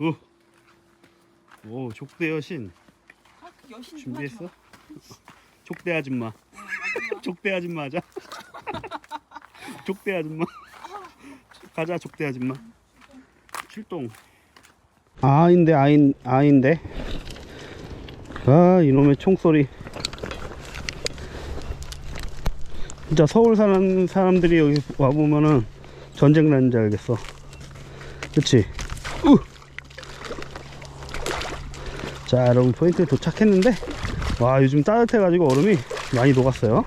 오, 오 족대 여신 아, 그 여신 준비했어? 족대 아줌마. 족대 아줌마 하자. 족대 아줌마. 가자 족대 아줌마. 출동. 아인데 아인 아인데. 아 이놈의 총소리. 진짜 서울 사는 사람들이 여기 와 보면은 전쟁 나는 줄 알겠어. 그렇지? 우. 자 여러분 포인트에 도착했는데 와 요즘 따뜻해가지고 얼음이 많이 녹았어요.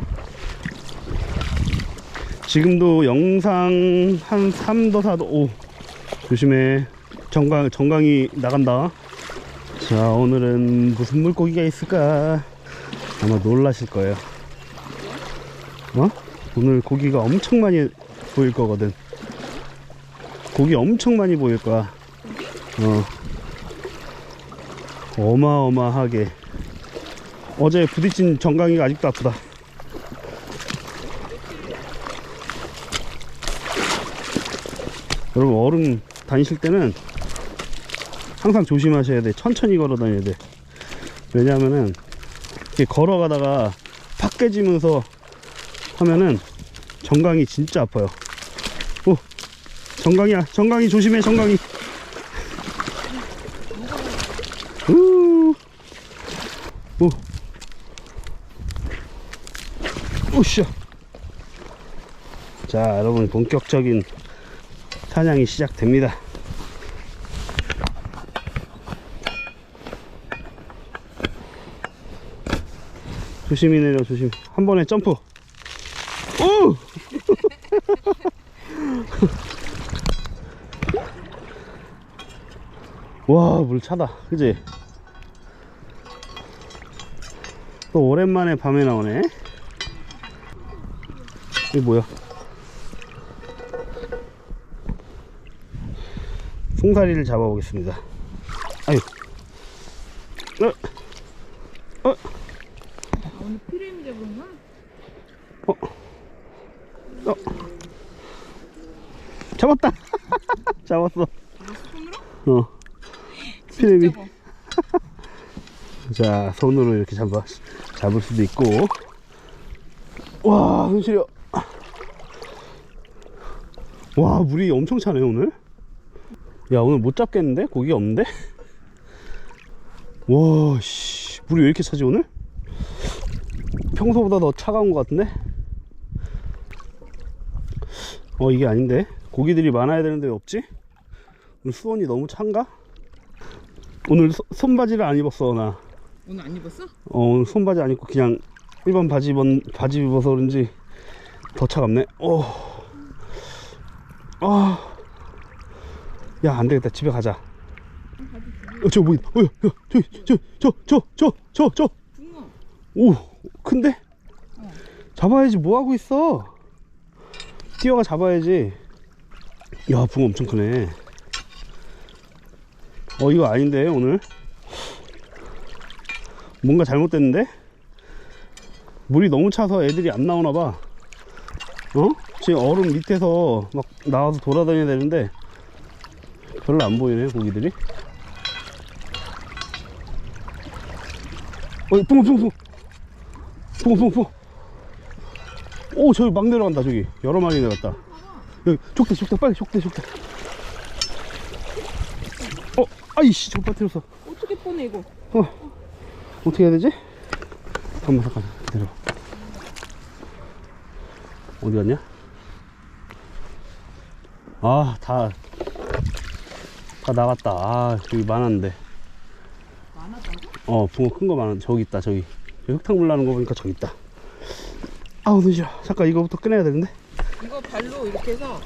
지금도 영상 한 3도 4도 오 조심해. 정강, 정강이 나간다. 자 오늘은 무슨 물고기가 있을까? 아마 놀라실 거예요. 어? 오늘 고기가 엄청 많이 보일 거거든. 고기 엄청 많이 보일 거야. 어 어마어마하게. 어제 부딪힌 정강이가 아직도 아프다. 여러분 얼음 다니실 때는 항상 조심하셔야 돼. 천천히 걸어 다녀야 돼. 왜냐하면은 이렇게 걸어가다가 팍 깨지면서 하면은 정강이 진짜 아파요. 오 정강이야. 정강이 조심해 정강이 우. 오. 오샤. 자, 여러분 본격적인 사냥이 시작됩니다. 조심히 내려, 조심. 한 번에 점프. 오! 와, 물 차다. 그지? 또 오랜만에 밤에 나오네. 이게 뭐야? 송사리를 잡아보겠습니다. 아유. 어, 어, 아, 오늘 피레미 잡은 거야? 어. 잡았다. 잡았어. 어. 피레미. 자, 손으로 이렇게 잡아, 잡을 수도 있고. 와, 손 시려. 와, 물이 엄청 차네, 오늘. 야, 오늘 못 잡겠는데? 고기 없는데? 와, 씨. 물이 왜 이렇게 차지, 오늘? 평소보다 더 차가운 것 같은데? 어, 이게 아닌데? 고기들이 많아야 되는데 왜 없지? 오늘 수온이 너무 찬가? 오늘 소- 손바지를 안 입었어, 나. 오늘 안 입었어? 어, 오늘 손바지 안 입고 그냥 일반 바지 입은 바지 입어서 그런지 더 차갑네. 오. 아. 야, 안 되겠다. 집에 가자. 어, 저 뭐야? 어, 야, 저, 저, 저, 저, 저, 저, 저. 오, 큰데? 어. 잡아야지. 뭐 하고 있어? 뛰어가 잡아야지. 야, 붕어 엄청 크네. 어, 이거 아닌데, 오늘? 뭔가 잘못됐는데? 물이 너무 차서 애들이 안 나오나 봐. 어? 지금 얼음 밑에서 막 나와서 돌아다녀야 되는데 별로 안 보이네, 고기들이. 어. 붕어, 붕어, 붕어. 오, 저기 막 내려간다, 저기. 여러 마리 내려갔다. 여기, 족대, 족대, 빨리, 족대, 족대. 어, 아이씨, 저거 빠뜨렸어. 어떻게 꺼내 이거? 어, 어떻게 해야 되지? 잠깐만, 잠깐, 기다려. 어디 갔냐? 아, 다, 다 나갔다. 아, 여기 많았는데. 어, 붕어 큰 거 많아. 저기 있다, 저기. 흙탕물 나는 거 보니까 저기 있다. 아우, 눈 싫어. 잠깐, 이거부터 꺼내야 되는데? 이거 발로 이렇게 해서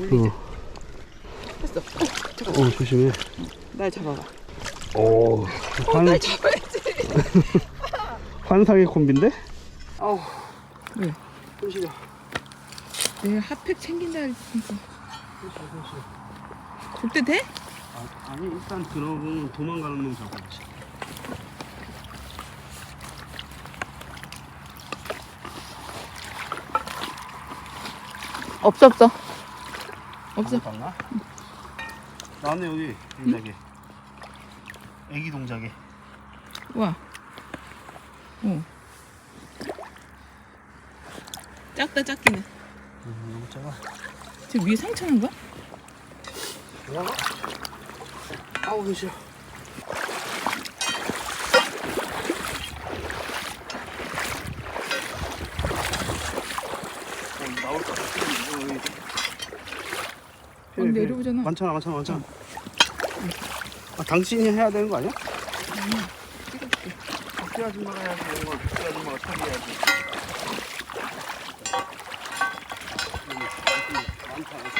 올리자. 어, 했어. 어, 조심해. 날 잡아봐. 오, 환, 날 잡아야지. 환상의 콤비인데? 아우. 왜? 손 시려. 내가 핫팩 챙긴다 했으니까. 족대 돼? 아, 아니, 일단 들어보면 도망가는 놈 잡아야지. 없어 없어. 없어. 갔나? 나왔네, 여기. 여기. 애기 동작에. 우와. 어. 작다 작기는. 음, 너무 작아. 저 위에 상처 난 거야? 올라가? 아우, 눈 싫어. 어, 나올 같아. 어, 내려오잖아. 많잖아, 많잖아, 많잖아. 아, 당신이 해야 되는 거 아니야? 박대 아줌마가 해야지, 이런 걸 박대 아줌마가 처리해야지. 음, 많다, 많다. 아유, 엄마 갔 어.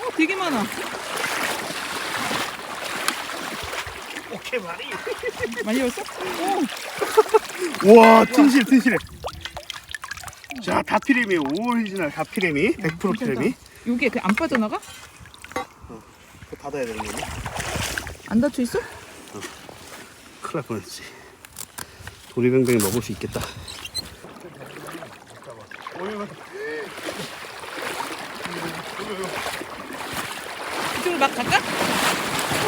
어, 되게 많아. 오케이, 말이. 많이? 오. 우와 튼실 튼실해 자 다피레미 오리지널 다피레미 100% 피레미 여기에 그안 빠져나가? 그거 닫아야 되는 거네 안 닫혀 있어? 큰일 날 뻔했지 도리뱅뱅 먹을 수 있겠다 이쪽으로 막 갈까?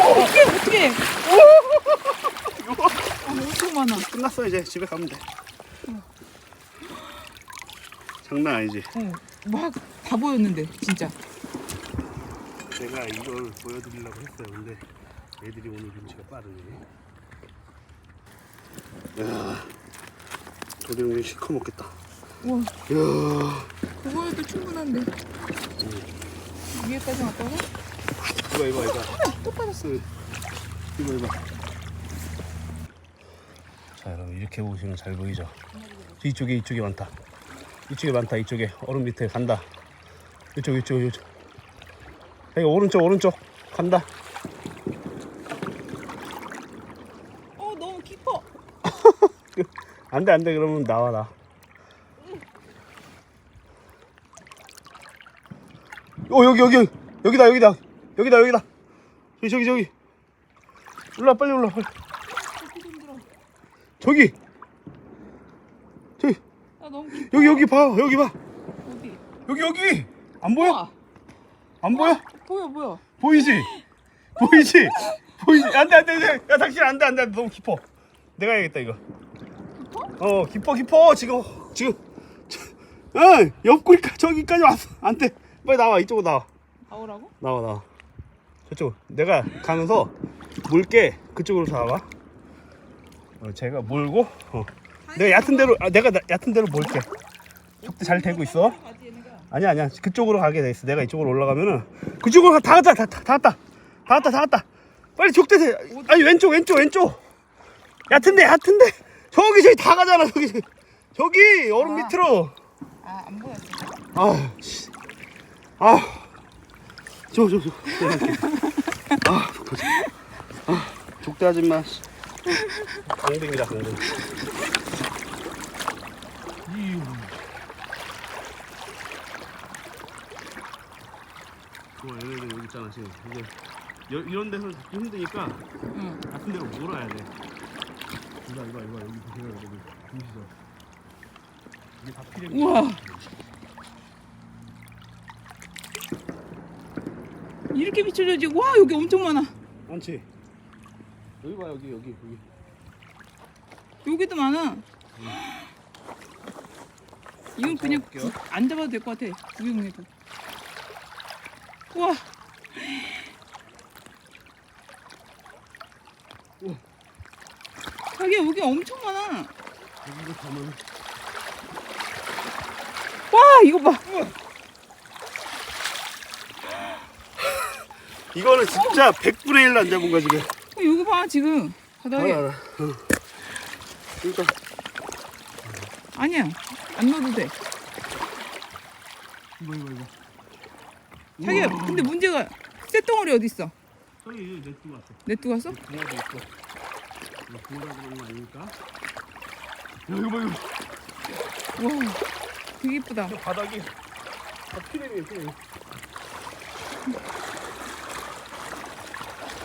어, 어떻게 어떻게? 어, 엄청 많아. 끝났어 이제 집에 가면 돼 장난 아니지 어, 막다 보였는데 진짜. 제가 이걸 보여드리려고 했어요 근데 애들이 오늘 눈치가 빠르네 야 도리뱅뱅 실컷 먹겠다 우와, 야 그거에도 충분한데. 위에까지 갔다가 이봐 이봐 이봐 또 빠졌어. 이거 이거. 자 여러분 이렇게 보시면 잘 보이죠? 이쪽에 이쪽에 많다. 이쪽에 많다. 이쪽에 얼음 밑에 간다. 이쪽 이쪽 이쪽. 여기 오른쪽 오른쪽 간다. 어, 너무 깊어. 안돼 안돼 그러면 나와 나. 어 여기 여기 여기다 여기다. 여기다 여기다. 저기 저기 저기. 올라 빨리 올라 빨리. 저기. 저기. 아, 너무. 여기 여기 봐 여기 봐. 어디? 여기 여기. 안 보여? 우와, 안 보여? 보여 보여. 보이지? 보이지? 보이지? 안돼 안돼 안돼. 야 당신 안돼 안돼. 너무 깊어. 내가 해야겠다 이거 어 깊어 깊어 지금. 지금. 응 옆구리까 저기까지 왔어. 안돼. 빨리 나와 이쪽으로 나와. 나오라고? 나와 나와. 저쪽 내가 가면서 물게 그쪽으로 잡아 어, 제가 몰고 어. 내가 얕은 데로 아, 내가 나- 얕은 데로 몰게. 족대 잘 되고 있어. 가지 얘네가. 아니야 아니야. 그쪽으로 가게 돼 있어. 내가 이쪽으로 올라가면은. 그쪽으로 가- 다 왔다 다, 다, 다 왔다. 다 왔다 다 왔다. 빨리 족대 대 아니 왼쪽 왼쪽 왼쪽. 얕은데 얕은데 저기 저기 다 가잖아 저기 저기. 저기 얼음 아. 밑으로 아, 안 보였어. 아, 씨. 아, 저, 저, 저. 내가 할게. 아, 속 터져. 아, 족대 아줌마. 씨. 강등이다, 강등. 이유. 좋아, 얘네들 여기 있잖아, 지금. 이제 여, 이런 데서 잡기 힘드니까 응. 같은 데로 몰아야 돼. 이봐, 이봐, 이봐. 여기 보세요, 여기. 보이시죠? 이게 다 필요해. 우와. 이렇게 비춰져 지금 와 여기 엄청 많아. 많지? 여기 봐 여기 여기 여기 여기도 많아. 이건 그냥 잡아볼게요. 구- 안 잡아도 될 것 같아. 구경해도. 와. 우와. 자기 여기 엄청 많아. 와 이거 봐. 이거는 진짜 100분의 1로 안 잡은 거야 지금 어, 여기 봐 지금 바닥에 알아 알아 어. 아니야 안 넣어도 돼. 이거 이거 이거 자기야 우와. 근데 문제가 쇳덩어리 어디 있어? 저기 내뚜 왔어 내뚜 갔어? 붕어도 있어 이거 붕어라 그런 거 아닙니까? 야 이거 봐 이거 와 되게 이쁘다. 저 바닥이 다 피레미야 피레미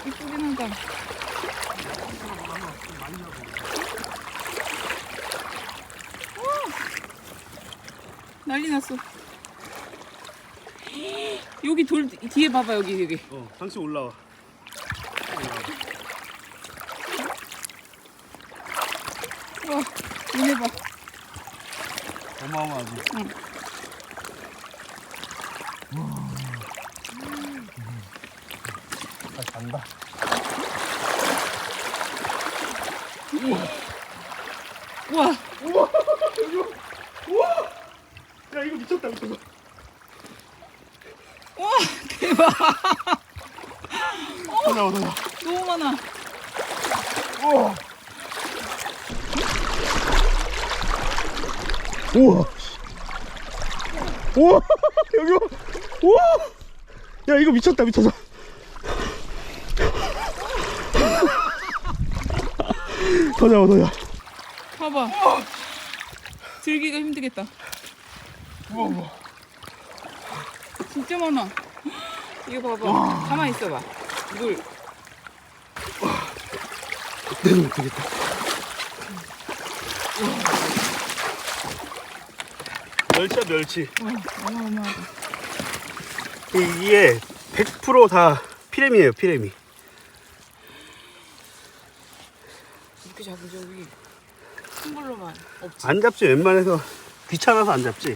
이쁘긴 하다. 난리 났어. 여기 돌 뒤에 봐봐 여기 여기. 어 상치 올라와 와 얘네 봐. 어마어마하지 응. 잘 간다 우와 우와 이거 우와 야 이거 미쳤다 미쳤어 우와 대박. 올라 올라 너무 많아. 우와 우와 우와 여기 봐. 우와 야 이거 미쳤다 미쳤어 더 잡아 더 잡아 봐봐. 들기가 힘들겠다. 우와 우와 진짜 많아. 이거 봐봐. 가만히 있어봐. 물. 내가 못 되겠다 멸치야 멸치. 와 어마어마하다. 이게 100%다 피레미예요 피레미. 이렇게 잡은 적이 큰 걸로만 없지. 안 잡지 웬만해서. 귀찮아서 안 잡지.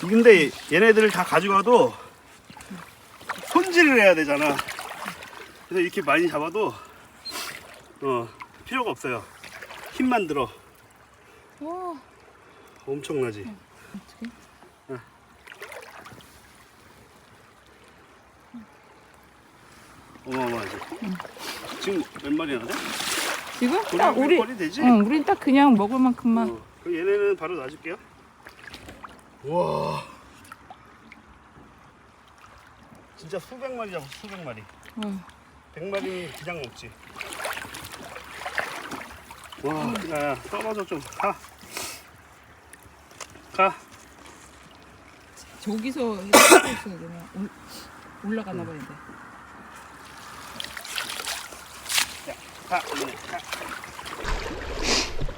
근데 얘네들을 다 가져가도 손질을 해야 되잖아. 그래서 이렇게 많이 잡아도 어 필요가 없어요. 힘만 들어. 와. 엄청나지 어떻게? 어마어마하지 지금 몇 마리나 돼? 지금 딱 우리 되지? 응, 우린 딱 그냥 먹을 만큼만. 어, 그럼 얘네는 바로 놔줄게요. 와. 진짜 수백 마리 잡았어, 수백 마리. 와. 백 마리는 그냥 먹지. 와, 야, 야, 떨어져 좀. 가. 가. 저기서 되나? 올- 올라가나 봐야 돼. 가. 가.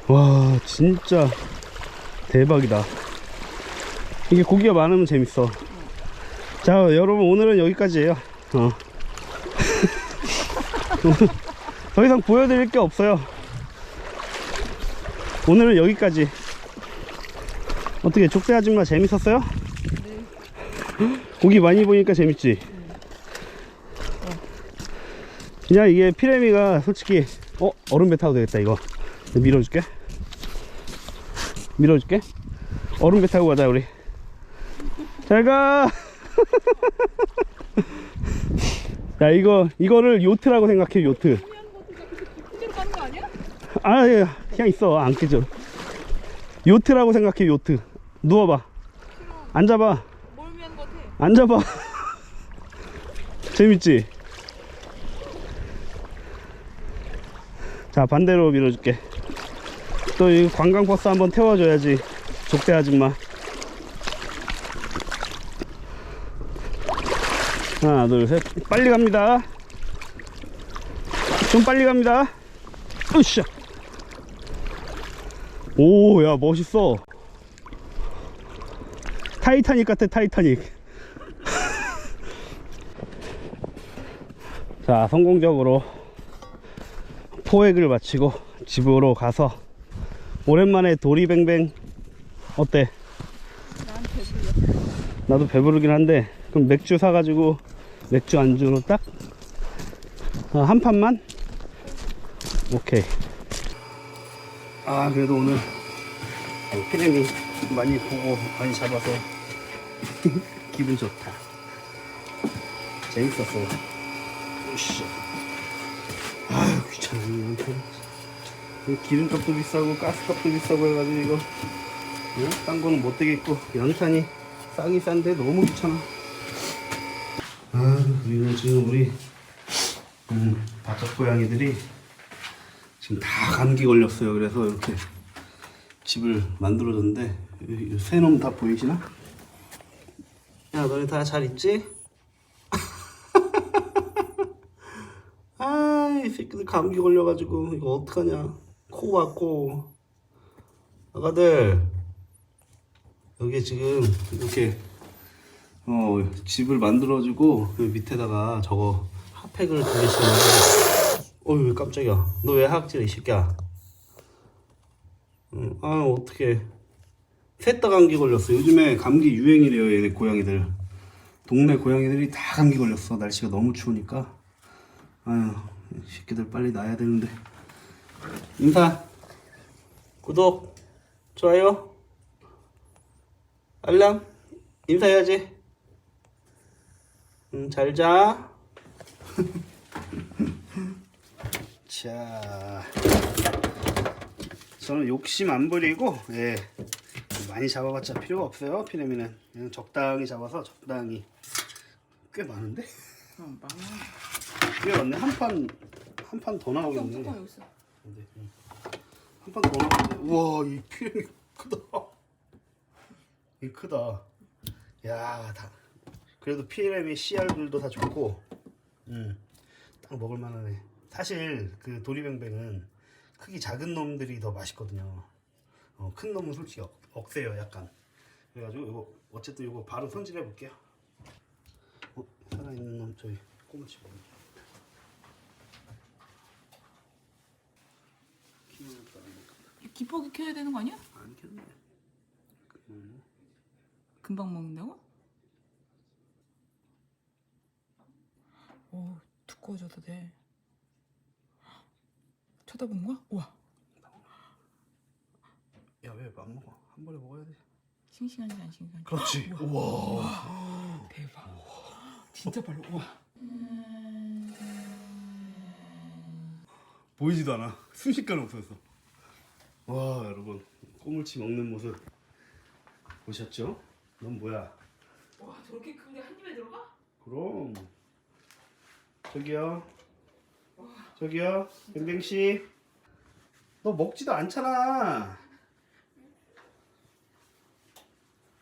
와, 진짜 대박이다. 이게 고기가 많으면 재밌어. 자, 여러분 오늘은 여기까지예요. 어. 더 이상 보여드릴 게 없어요. 오늘은 여기까지. 어떻게 족대 아줌마 재밌었어요? 고기 많이 보니까 재밌지? 그냥 이게 피레미가 솔직히 어 얼음 배 타도 되겠다 이거. 밀어줄게. 밀어줄게. 얼음 배 타고 가자 우리. 잘가! 야 이거 이거를 요트라고 생각해 요트? 아 예, 그냥 있어 안 깨져 요트라고 생각해 요트. 누워봐. 앉아봐. 앉아봐. 재밌지? 자 반대로 밀어줄게. 또 이 관광버스 한번 태워줘야지. 족대 아줌마. 하나 둘 셋. 빨리 갑니다. 좀 빨리 갑니다. 으쌰. 오야 멋있어. 타이타닉 같아 타이타닉. 자 성공적으로 포획을 마치고 집으로 가서 오랜만에 도리뱅뱅 어때? 난 배불러. 나도 배부르긴 한데 그럼 맥주 사가지고 맥주 안주로 딱 한 판만? 오케이 아 그래도 오늘 피레미 많이 보고 많이 잡아서 기분 좋다 재밌었어 으쌰 기름값도 비싸고 가스값도 비싸고 해가지고 이거 어? 딴 거는 못 되겠고 연탄이 싸기 싼데 너무 귀찮아 아 그리고 지금 우리 음, 바짝 고양이들이 지금 다 감기 걸렸어요 그래서 이렇게 집을 만들어줬는데 새놈 다 보이시나? 야 너네 다 잘 있지? 아이 새끼들 감기 걸려가지고 이거 어떡하냐 코 아가들 여기 지금 이렇게 어 집을 만들어주고 그 밑에다가 저거 핫팩을 두 개씩. 어이 깜짝이야. 너 왜 하악질해 이 새끼야? 응, 아 어떻게 셋 다 감기 걸렸어. 요즘에 감기 유행이래요 얘네 고양이들. 동네 고양이들이 다 감기 걸렸어. 날씨가 너무 추우니까. 이 새끼들 빨리 나야 되는데. 인사. 구독. 좋아요. 알람. 인사해야지. 응, 잘 자. 자. 저는 욕심 안 부리고, 예. 많이 잡아봤자 필요가 없어요, 피레미는. 그냥 적당히 잡아서 적당히. 꽤 많은데? 어. 꽤 많네. 한 판, 한 판 더 나오겠네. 뚜껑 여기 있어. 한판더 나오겠네. 우와, 이 피레미 크다. 이 크다. 야, 다. 그래도 피레미 씨알들도 다 좋고, 음, 딱 먹을만하네. 사실 그 도리뱅뱅은 크기 작은 놈들이 더 맛있거든요. 어, 큰 놈은 솔직히 억, 억세요, 약간. 그래가지고 이거 어쨌든 이거 바로 손질해 볼게요. 어, 살아있는 놈 저기 꼬무치 먹네. 키우는 거안 먹- 기포기 켜야 되는 거 아니야? 안 켰네. 금방 먹는다고? 오 두꺼워져도 돼. 쳐다보는 거야? 우와 야, 왜안 먹어? 한 번에 먹어야 돼. 싱싱한지 안 싱싱한지. 그렇지. 우와. 대박. 진짜 빨라. 우와. 보이지도 않아. 순식간에 없어졌어. 와, 여러분. 꼬물치 먹는 모습 보셨죠? 넌 뭐야? 와 저렇게 큰 게 한 입에 들어가? 그럼. 저기요. 저기요. 뱅뱅 씨. 너 먹지도 않잖아.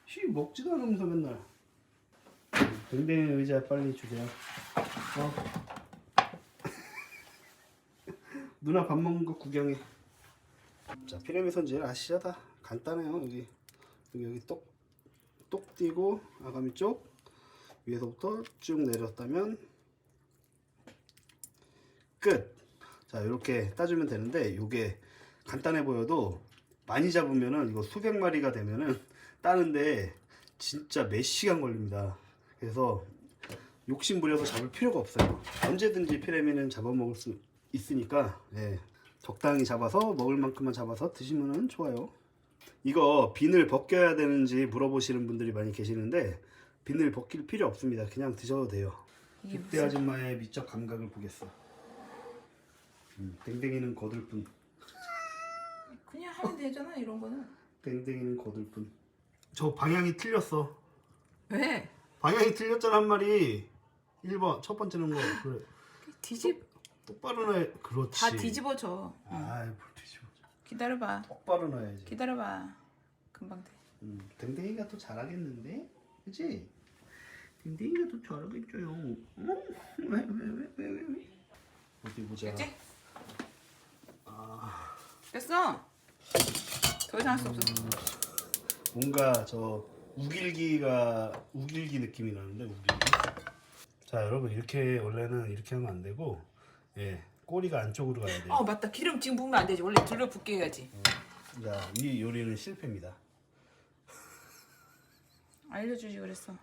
씨 먹지도 않으면서 맨날. 뱅뱅 의자 빨리 주세요. 어. 누나 밥 먹는 거 구경해. 자 피라미 손질 아시죠? 다 간단해요. 여기 여기 여기 똑, 똑 띄고 아가미 쪽 위에서부터 쭉 내렸다면 끝. 자 이렇게 따주면 되는데 이게 간단해 보여도 많이 잡으면은 이거 수백 마리가 되면은 따는데 진짜 몇 시간 걸립니다. 그래서 욕심 부려서 잡을 필요가 없어요. 언제든지 피레미는 잡아먹을 수 있으니까 예, 적당히 잡아서 먹을 만큼만 잡아서 드시면 좋아요. 이거 비늘 벗겨야 되는지 물어보시는 분들이 많이 계시는데 비늘 벗길 필요 없습니다. 그냥 드셔도 돼요. 이게 늑대 아줌마의 미적 감각을 보겠어. 음, 땡땡이는 거들 뿐. 그냥 하면 되잖아 이런 거는. 땡땡이는 거들 뿐. 저 방향이 틀렸어. 왜? 방향이 틀렸잖아 한 마리. 1번 첫 번째는 거 그래. 뒤집 똑바로 놔야 그렇지. 다 뒤집어져. 아이 뭘 뒤집어. 기다려봐. 똑바로 놔야지. 기다려봐. 금방 돼. 음, 댕댕이가 또 잘하겠는데? 그치? 댕댕이가 또 잘하겠죠요. 어? 왜, 왜, 왜, 왜, 왜, 왜? 어디 보자. 됐지? 아, 됐어. 더 이상 할 수 없어. 뭔가 저 우길기가 우길기 느낌이 나는데 우길기. 자 여러분 이렇게 원래는 이렇게 하면 안 되고 예 꼬리가 안쪽으로 가야 돼요. 어 맞다. 기름 지금 부으면 안 되지. 원래 둘러 붓게 해야지. 자 이 요리는 실패입니다. 알려주지 그랬어.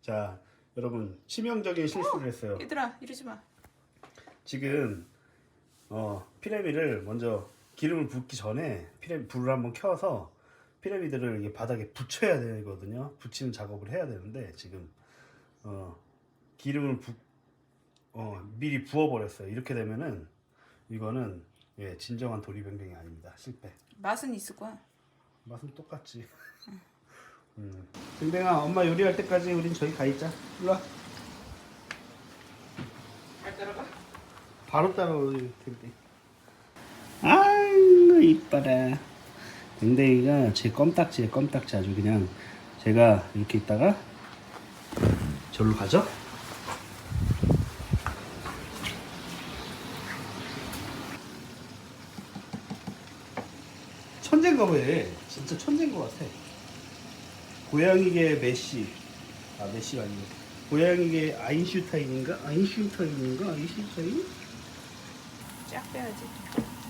자 여러분 치명적인 실수를 했어요. 얘들아 이러지 마. 지금 어, 피라미를 먼저 기름을 붓기 전에 피라미 불을 한번 켜서 피라미드를 이게 바닥에 붙여야 되거든요. 붙이는 작업을 해야 되는데 지금 어, 기름을 부, 어, 미리 부어버렸어요. 이렇게 되면은 이거는 예, 진정한 도리뱅뱅이 아닙니다. 실패. 맛은 있을 거야. 맛은 똑같지. 음. 뱅뱅아, 엄마 요리할 때까지 우린 저기 가 있자. 일로 와. 잘 따라가. 바로 따라오지 댕댕이 아이고 이뻐라 댕댕이가 제 껌딱지에 껌딱지 아주 그냥 제가 이렇게 있다가 절로 가죠 천재인가 보네 진짜 천재인 것 같아. 고양이계 메시. 아 메시가 아니고 고양이계 아인슈타인인가? 아인슈타인인가? 아인슈타인? 쫙 빼야지.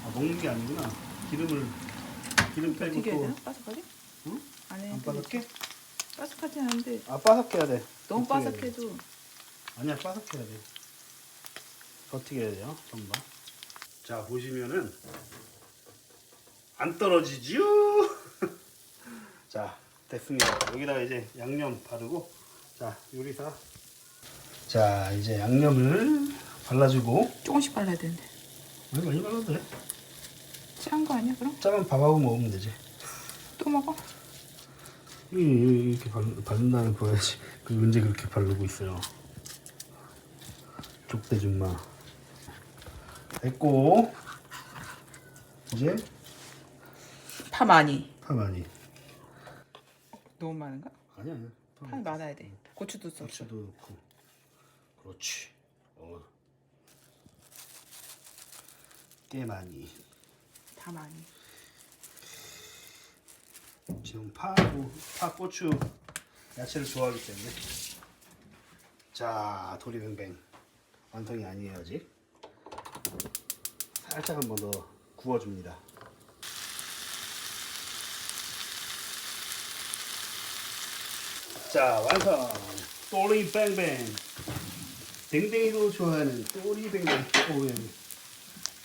아 먹는 게 아니구나. 기름을 기름 빼고 또 되나? 바삭하게? 응? 안에 안 바삭해? 바삭하지 않은데 아 바삭해야 돼. 너무 돼. 바삭해도 아니야 바삭해야 돼. 더 튀겨야 돼요 전부. 자 보시면은 안 떨어지죠? 자 됐습니다. 여기다가 이제 양념 바르고 자 요리사. 자 이제 양념을 발라주고 조금씩 발라야 되는데. 많이 많이 발라도 돼. 취한 거 아니야 그럼? 짜면 밥하고 먹으면 되지. 또 먹어? 이- 이- 이렇게 발, 바른 다음에 보여야지. 그 언제 그렇게 바르고 있어요. 족대줌마. 됐고 이제 파 많이. 파 많이. 너무 많은가? 아니야 아니야. 파 파이 많아야 돼. 고추도 써. 고추도 넣고. 그렇지. 어. 꽤 많이. 다 많이. 지금 파하고 파, 고추, 야채를 좋아하기 때문에 자 도리뱅뱅 완성이 아니에요 아직 살짝 한번 더 구워줍니다 자 완성. 도리뱅뱅. 댕댕이도 좋아하는 도리뱅뱅. 오예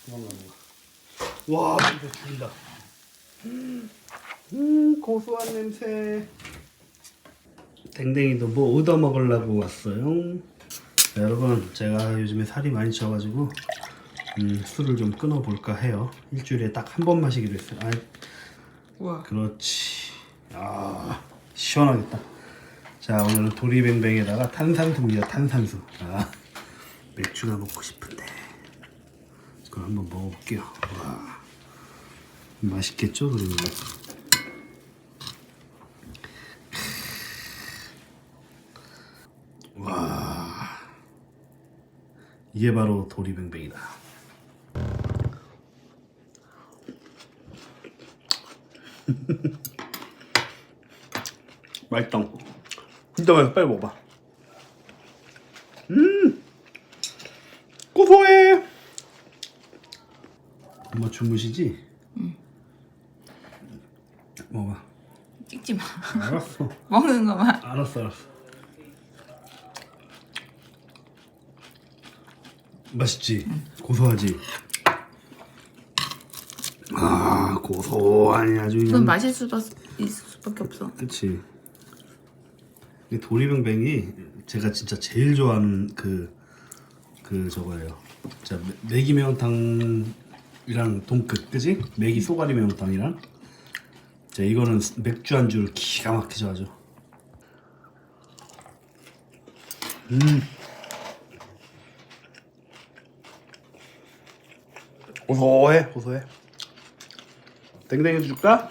도망가는 거와 진짜 죽인다. 음 고소한 냄새. 댕댕이도 뭐 얻어 먹으려고 왔어요. 자, 여러분 제가 요즘에 살이 많이 쪄가지고 음, 술을 좀 끊어볼까 해요. 일주일에 딱 한 번 마시기로 했어요. 아, 우와. 그렇지. 아 시원하겠다 자 오늘은 도리뱅뱅에다가 탄산수입니다 탄산수 아 맥주가 먹고 싶은데. 그럼 한번 먹어볼게요. 와 맛있겠죠 그러면 와 이게 바로 도리뱅뱅이다. 맛있다 진짜 맛있어 빨리 먹어봐 음 고소해 엄마 주무시지? 응 먹어봐 찍지 마. 알았어 먹는 거만. 알았어 알았어 맛있지? 고소하지? 아 고소하니 아주 그건 그냥 마실 수밖 있을 수밖에 없어. 그치 이 도리뱅뱅이 제가 진짜 제일 좋아하는 그, 그 저거예요 자 매기 매운탕이랑 동끝 그지? 매기 쏘가리 매운탕이랑 자 이거는 맥주 안주를 기가 막히게 하죠 음 고소해 고소해 땡땡이 줄까?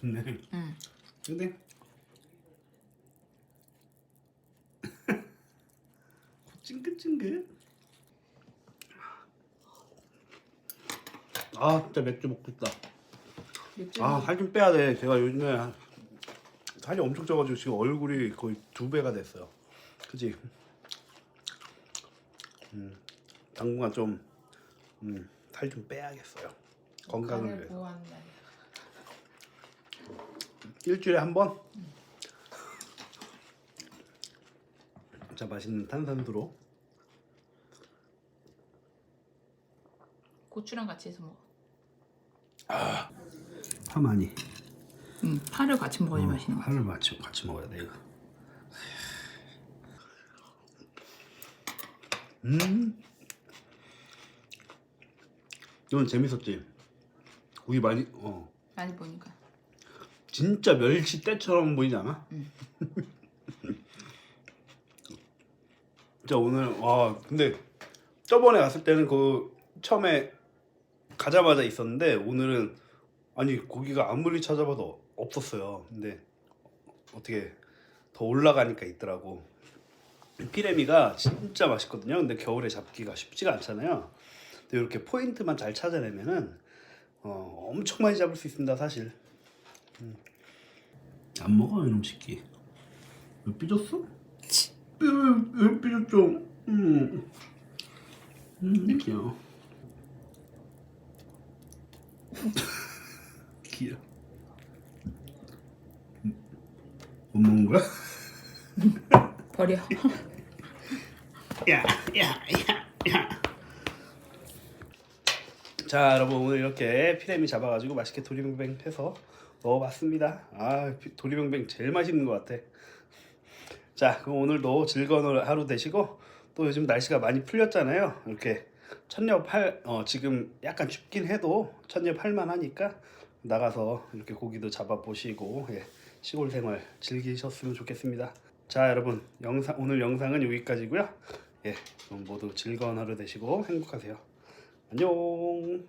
네. 응. 땡땡 찡긋찡긋. 아 진짜 맥주 먹고 싶다. 아 살 좀 빼야 돼. 제가 요즘에 살이 엄청 쪄가지고 지금 얼굴이 거의 두 배가 됐어요. 그지? 음, 당분간 좀 음, 살좀 빼야겠어요. 건강을 위해서. 날. 일주일에 한 번? 자 맛있는 탄산수로 고추랑 같이 해서 먹어. 파 많이 응. 파를 같이 먹어야 맛있는 거. 파를 같이, 같이 먹어야 돼 이거 음 이건 재밌었지 고기 많이 어 많이 보니까. 진짜 멸치 떼처럼 보이지 않아? 응. 진짜 오늘 와 근데 저번에 갔을 때는 그 처음에 가자마자 있었는데 오늘은 아니 고기가 아무리 찾아봐도 없었어요. 근데 어떻게 더 올라가니까 있더라고. 피레미가 진짜 맛있거든요. 근데 겨울에 잡기가 쉽지가 않잖아요. 근데 이렇게 포인트만 잘 찾아내면은 어, 엄청 많이 잡을 수 있습니다 사실 음. 안 먹어 이놈 새끼 왜 삐졌어? 왜 삐졌죠? 음. 음 귀여워 귀여워 음. 못 먹는 거야? 버려. 야, 야, 야, 야. 자, 여러분 오늘 이렇게 피레미 잡아가지고 맛있게 도리뱅뱅 해서 먹어봤습니다. 아, 피- 도리뱅뱅 제일 맛있는 것 같아. 자, 그럼 오늘도 즐거운 하루 되시고 또 요즘 날씨가 많이 풀렸잖아요. 이렇게 천녀 팔, 어, 지금 약간 춥긴 해도 천녀 팔만 하니까 나가서 이렇게 고기도 잡아보시고 예, 시골 생활 즐기셨으면 좋겠습니다. 자, 여러분 영상 오늘 영상은 여기까지고요. 예, 모두 즐거운 하루 되시고 행복하세요. 안녕.